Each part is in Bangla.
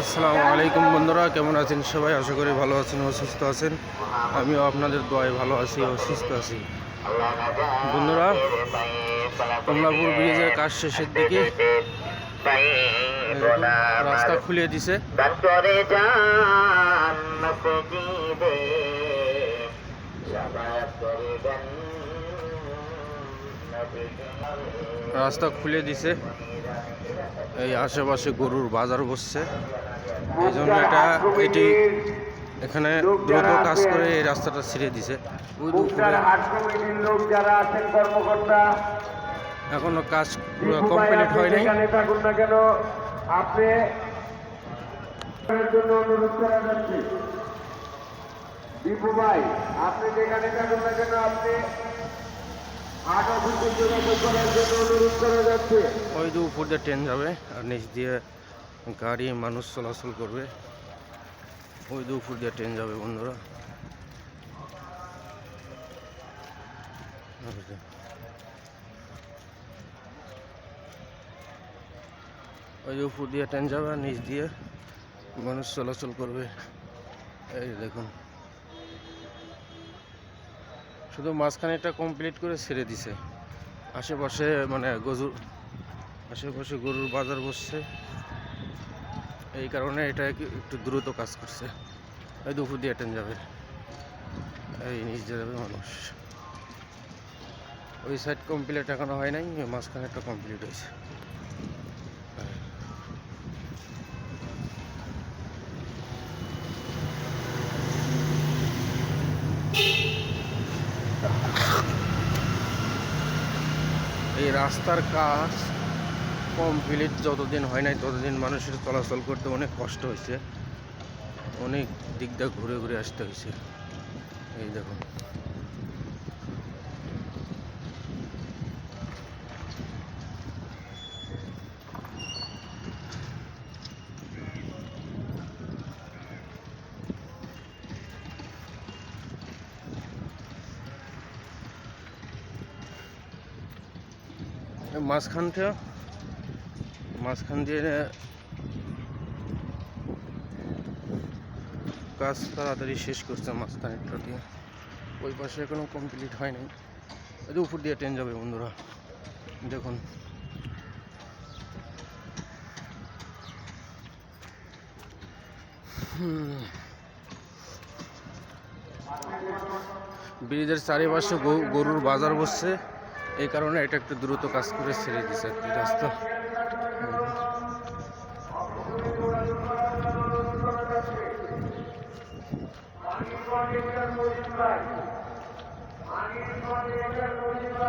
আসসালামু আলাইকুম বন্ধুরা, কেমন আছেন সবাই? আশা করি ভালো আছেন ও সুস্থ আছেন। আমিও আপনাদের দোয়ায় ভালো আছি ও সুস্থ আছি। বন্ধুরা, কমলাপুর ব্রিজের কাজ শেষের দিকে রাস্তা খুলে দিছে। রাস্তা খুলে দিছে। এই আশেপাশে গরুর বাজার বসছে। এই জন্য এটা এটি এখানে দ্রুত কাজ করে এই রাস্তাটা ছিঁড়ে দিছে। এখনও কাজ কমপ্লিট হয় নাই যেখানে থাকুন না কেন আপনি জন্য অনুরোধ করা যাচ্ছে। দীপু ভাই আপনি যেখানে থাকুন না কেন আপনি ওই যে উপর দিয়ে ট্রেন যাবে আর নিচ দিয়ে গাড়ি মানুষ চলাচল করবে। ওই যে উপর দিয়ে ট্রেন যাবে বন্ধুরা। ওই যে উপর দিয়ে ট্রেন যাবে আর নিচ দিয়ে মানুষ চলাচল করবে। এই দেখুন। শুধু মাঝখানে মাঝখানেটা কমপ্লিট করে ছেড়ে দিছে। আশেপাশে মানে গজুর, আশেপাশে গরুর বাজার বসছে। এই কারণে এটা একটু দ্রুত কাজ করছে। এই দুপুর দিয়ে ট্রেন যাবে। এই নিচ যাবে মানুষ। ওই সাইড কমপ্লিট এখনও হয় নাই মাঝখানে একটা কমপ্লিট হয়েছে। রাস্তার কাজ কমপ্লিট যতদিন হয় নাই, ততদিন মানুষের চলাচল করতে অনেক কষ্ট হয়েছে। অনেক দিক দিয়ে ঘুরে ঘুরে আসতে হয়েছে। এই দেখুন। মাঝখানটা মাঝখান দিয়ে, কাজ তাড়াতাড়ি শেষ করছে মাঝখানেরটা দিয়ে। ওই পাশে এখনও কমপ্লিট হয় নাই। এই উপর দিয়ে ট্রেন যাবে বন্ধুরা। দেখুন। ব্রিজের চারিপাশে গরু- গরুর বাজার বসছে। এই কারণে এটা একটু দ্রুত কাজ করে ছেড়ে দিছে রাস্তা।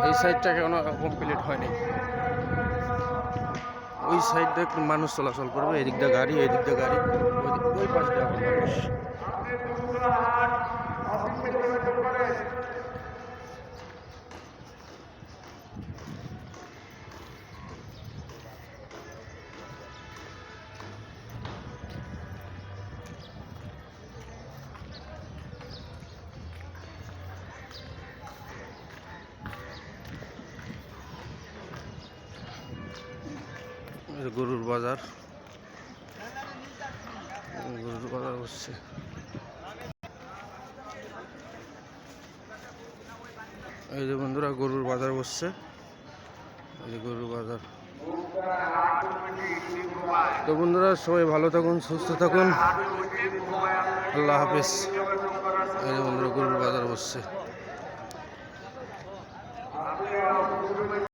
এই সাইডটা এখনও কমপ্লিট হয়নি? ওই সাইড দিয়ে একটু মানুষ চলাচল করবে, এদিক দিয়ে গাড়ি এদিক দিয়ে গাড়ি ওই দিক- ওই পাশ দিয়ে মানুষ। গরুর বাজার। গরুর বাজার বসছে এই যে বন্ধুরা, গরুর বাজার বসছে। এই যে গরুর বাজার। তো বন্ধুরা, সবাই ভালো থাকুন, সুস্থ থাকুন। আল্লাহ হাফেজ। এই যে বন্ধুরা, গরুর বাজার বসছে।